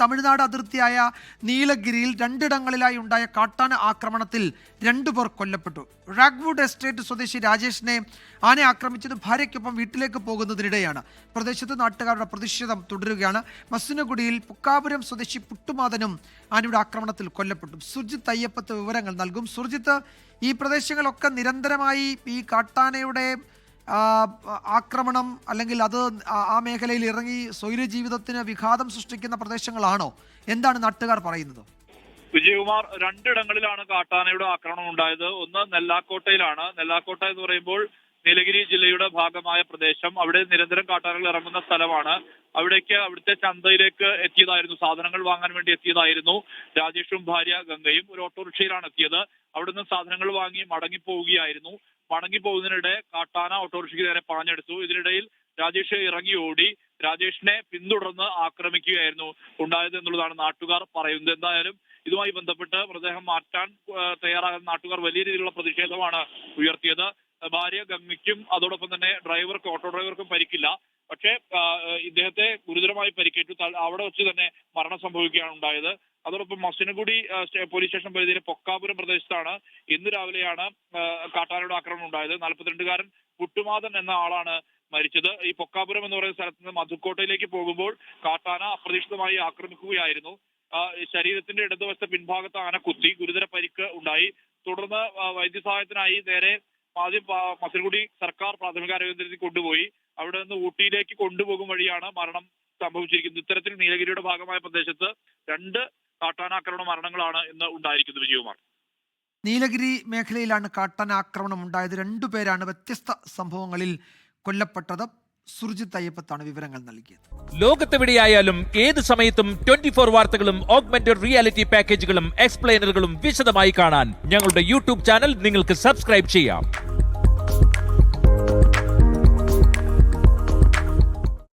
തമിഴ്നാട് അതിർത്തിയായ നീലഗിരിയിൽ രണ്ടിടങ്ങളിലായി ഉണ്ടായ കാട്ടാന ആക്രമണത്തിൽ രണ്ടുപേർ കൊല്ലപ്പെട്ടു. റാഗ്വുഡ് എസ്റ്റേറ്റ് സ്വദേശി രാജേഷിനെ ആന ആക്രമിച്ചത് ഭാര്യയ്ക്കൊപ്പം വീട്ടിലേക്ക് പോകുന്നതിനിടെയാണ്. പ്രദേശത്ത് നാട്ടുകാരുടെ പ്രതിഷേധം തുടരുകയാണ്. മസിനഗുഡിയിൽ പുക്കാപുരം സ്വദേശി പുട്ടുമാതനും ആനയുടെ ആക്രമണത്തിൽ കൊല്ലപ്പെട്ടു. സുർജിത്ത് അയ്യപ്പത്ത് വിവരങ്ങൾ നൽകും. സുർജിത്ത് ഈ പ്രദേശങ്ങളൊക്കെ നിരന്തരമായി ഈ കാട്ടാനയുടെ ആക്രമണം അല്ലെങ്കിൽ അത് ആ- മേഖലയിൽ ഇറങ്ങി സ്വൈര ജീവിതത്തിന് വിഘാതം സൃഷ്ടിക്കുന്ന പ്രദേശങ്ങളാണോ? എന്താണ് നാട്ടുകാർ പറയുന്നത്? വിജയകുമാർ രണ്ടിടങ്ങളിലാണ് കാട്ടാനയുടെ ആക്രമണം ഉണ്ടായത്. ഒന്ന് നെല്ലാക്കോട്ടയിലാണ്. നെല്ലാക്കോട്ട എന്ന് പറയുമ്പോൾ നീലഗിരി ജില്ലയുടെ ഭാഗമായ പ്രദേശം. അവിടെ നിരന്തരം കാട്ടാനകൾ ഇറങ്ങുന്ന സ്ഥലമാണ്. അവിടേക്ക് അവിടുത്തെ ചന്തയിലേക്ക് എത്തിയതായിരുന്നു. സാധനങ്ങൾ വാങ്ങാൻ വേണ്ടി എത്തിയതായിരുന്നു. രാജേഷും ഭാര്യ ഗംഗയും ഒരു ഓട്ടോറിക്ഷയിലാണ് എത്തിയത്. അവിടുന്ന് സാധനങ്ങൾ വാങ്ങി മടങ്ങി പോവുകയായിരുന്നു മടങ്ങി പോകുന്നതിനിടെ കാട്ടാന ഓട്ടോറിക്ഷയ്ക്ക് നേരെ പാഞ്ഞെടുത്തു ഇതിനിടയിൽ രാജേഷ് ഇറങ്ങി ഓടി. രാജേഷിനെ പിന്തുടർന്ന് ആക്രമിക്കുകയായിരുന്നു ഉണ്ടായത് എന്നുള്ളതാണ് നാട്ടുകാർ പറയുന്നത്. എന്തായാലും ഇതുമായി ബന്ധപ്പെട്ട് മൃതദേഹം മാറ്റാൻ തയ്യാറാകുന്ന നാട്ടുകാർ വലിയ രീതിയിലുള്ള പ്രതിഷേധമാണ് ഉയർത്തിയത്. ഭാര്യ ഗംഗയ്ക്കും അതോടൊപ്പം തന്നെ ഡ്രൈവർക്കും ഓട്ടോ ഡ്രൈവർക്കും പരിക്കില്ല. പക്ഷേ ഇദ്ദേഹത്തെ ഗുരുതരമായി പരിക്കേറ്റു. അവിടെ വെച്ച് തന്നെ മരണം സംഭവിക്കുകയാണ് ഉണ്ടായത്. അതോടൊപ്പം മസിനഗുഡി പോലീസ് സ്റ്റേഷൻ പരിധിയിലെ പൊക്കാപുരം പ്രദേശത്താണ് ഇന്ന് രാവിലെയാണ് കാട്ടാനയുടെ ആക്രമണം ഉണ്ടായത്. നാൽപ്പത്തിരണ്ടുകാരൻ പുട്ടുമാതൻ എന്ന ആളാണ് മരിച്ചത്. ഈ പൊക്കാപുരം എന്ന് പറയുന്ന സ്ഥലത്ത് നിന്ന് മധുക്കോട്ടയിലേക്ക് പോകുമ്പോൾ കാട്ടാന അപ്രതീക്ഷിതമായി ആക്രമിക്കുകയായിരുന്നു. ശരീരത്തിന്റെ ഇടതുവശത്തെ പിൻഭാഗത്ത് ആന കുത്തി ഗുരുതര പരിക്ക് ഉണ്ടായി. തുടർന്ന് വൈദ്യസഹായത്തിനായി നേരെ ആദ്യം മസിൽകുടി സർക്കാർ പ്രാഥമിക ആരോഗ്യ ആരോഗ്യത്തിൽ കൊണ്ടുപോയി. അവിടെ നിന്ന് ഊട്ടിയിലേക്ക് കൊണ്ടുപോകും വഴിയാണ് മരണം സംഭവിച്ചിരിക്കുന്നത്. ഇത്തരത്തിൽ നീലഗിരിയുടെ ഭാഗമായ പ്രദേശത്ത് രണ്ട് കാട്ടാനാക്രമണ മരണങ്ങളാണ് ഇന്ന് ഉണ്ടായിരിക്കുന്നത് വിജയകുമാർ നീലഗിരി മേഖലയിലാണ് കാട്ടാനാക്രമണം ഉണ്ടായത്. രണ്ടുപേരാണ് വ്യത്യസ്ത സംഭവങ്ങളിൽ കൊല്ലപ്പെട്ടത്. സുർജിത് അയ്യപ്പത്താണ് വിവരങ്ങൾ നൽകിയത്. ലോകത്തെവിടെയായാലും ഏത് സമയത്തും ട്വന്റി ഫോർ വാർത്തകളും ഓഗ്മെന്റഡ് റിയാലിറ്റി പാക്കേജുകളും എക്സ്പ്ലെയിനറുകളും വിശദമായി കാണാൻ ഞങ്ങളുടെ യൂട്യൂബ് ചാനൽ നിങ്ങൾക്ക് സബ്സ്ക്രൈബ് ചെയ്യാം.